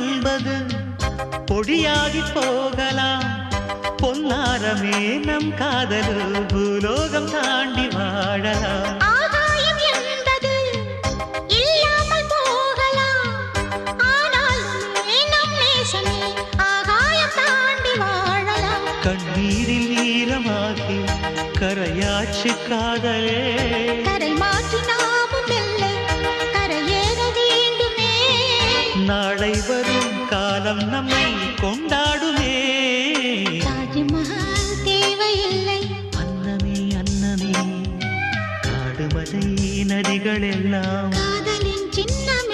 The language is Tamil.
என்பது பொடியாகி போகலாம். பொன்னாரமே நம் காதலு பூலோகம் தாண்டி வாழலாம். கண்ணீரில் கரையாச்சு காதலே. கரை மாற்றி நாளை வரும் காலம் நம்மை கொண்டாடுமே. தாஜ்மஹால் தேவையில்லை. அன்னமே அன்னமே காடுமலை நதிகள் எல்லாம் சின்னமே.